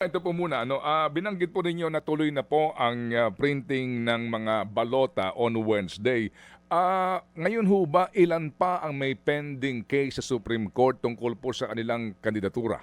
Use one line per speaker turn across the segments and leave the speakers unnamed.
Ito po muna, ano, ah, binanggit po ninyo na tuloy na po ang ah, printing ng mga balota on Wednesday. Ah, ngayon ho ba, ilan pa ang may pending case sa Supreme Court tungkol po sa kanilang kandidatura?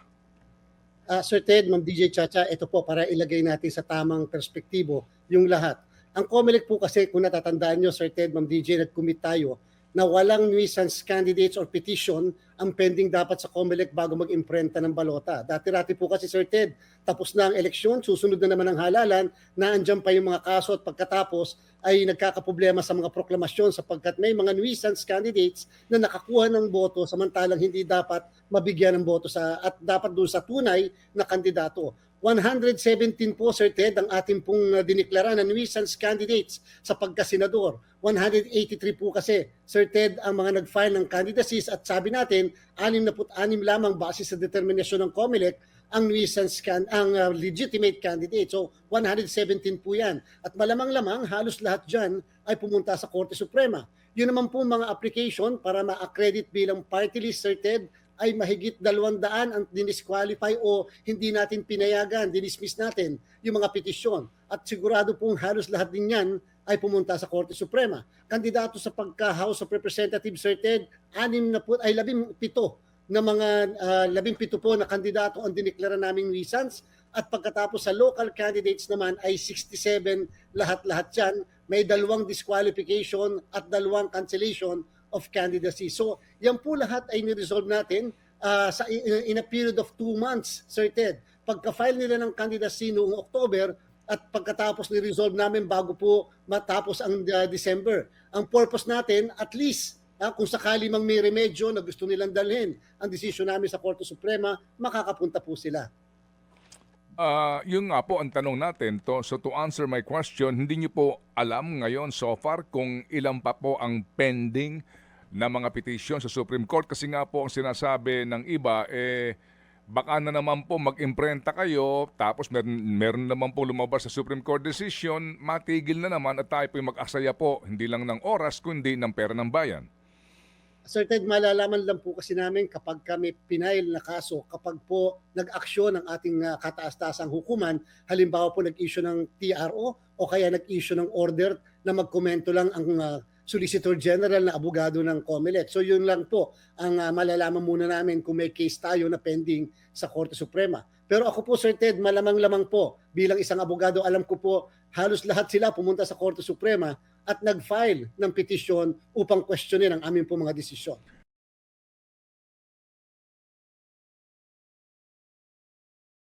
Ah, Sir Ted, Ma'am DJ Chacha, ito po para ilagay natin sa tamang perspektibo yung lahat. Ang COMELEC po kasi, kung natatandaan nyo, Sir Ted, Ma'am DJ, nag-commit tayo na walang nuisance candidates or petition ang pending dapat sa COMELEC bago mag-imprenta ng balota. Dati-rati po kasi, Sir Ted, tapos na ang eleksyon, susunod na naman ang halalan, na andyan pa yung mga kaso at pagkatapos ay nagkakaproblema sa mga proklamasyon sapagkat may mga nuisance candidates na nakakuha ng boto samantalang hindi dapat mabigyan ng boto sa at dapat doon sa tunay na kandidato. 117 po, Sir Ted, ang ating pong uh, diniklara na nuisance candidates sa pagkasenador. 183 po kasi, Sir Ted, ang mga nag-file ng candidacies at sabi natin, 66 lamang base sa determinasyon ng COMELEC ang nuisance can ang uh, legitimate candidate. So 117 po 'yan. At malamang-lamang halos lahat diyan ay pumunta sa Korte Suprema. Yun naman po mga application para ma-accredit bilang party list Ted ay mahigit 200 ang dinisqualify o hindi natin pinayagan, dinismiss natin yung mga petisyon. At sigurado pong halos lahat din yan ay pumunta sa Korte Suprema. Kandidato sa pagka-House of Representatives, Sir anim na po, ay labing pito na mga uh, labing pito po na kandidato ang diniklara naming nuisance at pagkatapos sa local candidates naman ay 67 lahat-lahat yan. May dalawang disqualification at dalawang cancellation of candidacy. So, yan po lahat ay niresolve natin uh, sa, in, in a period of two months, Sir Ted. Pagka-file nila ng candidacy noong October at pagkatapos ni-resolve namin bago po matapos ang uh, December. Ang purpose natin, at least, uh, kung sakali mang may remedyo na gusto nilang dalhin ang desisyon namin sa Korte Suprema, makakapunta po sila.
Ah, yun nga po ang tanong natin to. So to answer my question, hindi niyo po alam ngayon so far kung ilan pa po ang pending na mga petition sa Supreme Court kasi nga po ang sinasabi ng iba eh baka na naman po mag-imprenta kayo tapos meron, meron naman po lumabas sa Supreme Court decision, matigil na naman at tayo po mag-aksaya po hindi lang ng oras kundi ng pera ng bayan.
Sir Ted, malalaman lang po kasi namin kapag kami pinail na kaso, kapag po nag-aksyon ang ating uh, kataas-taasang hukuman, halimbawa po nag-issue ng TRO o kaya nag-issue ng order na magkomento lang ang uh, Solicitor General na abogado ng COMELEC. So yun lang po ang uh, malalaman muna namin kung may case tayo na pending sa Korte Suprema. Pero ako po, Sir Ted, malamang-lamang po bilang isang abogado, alam ko po halos lahat sila pumunta sa Korte Suprema at nag-file ng petisyon upang questionin ang aming po mga desisyon.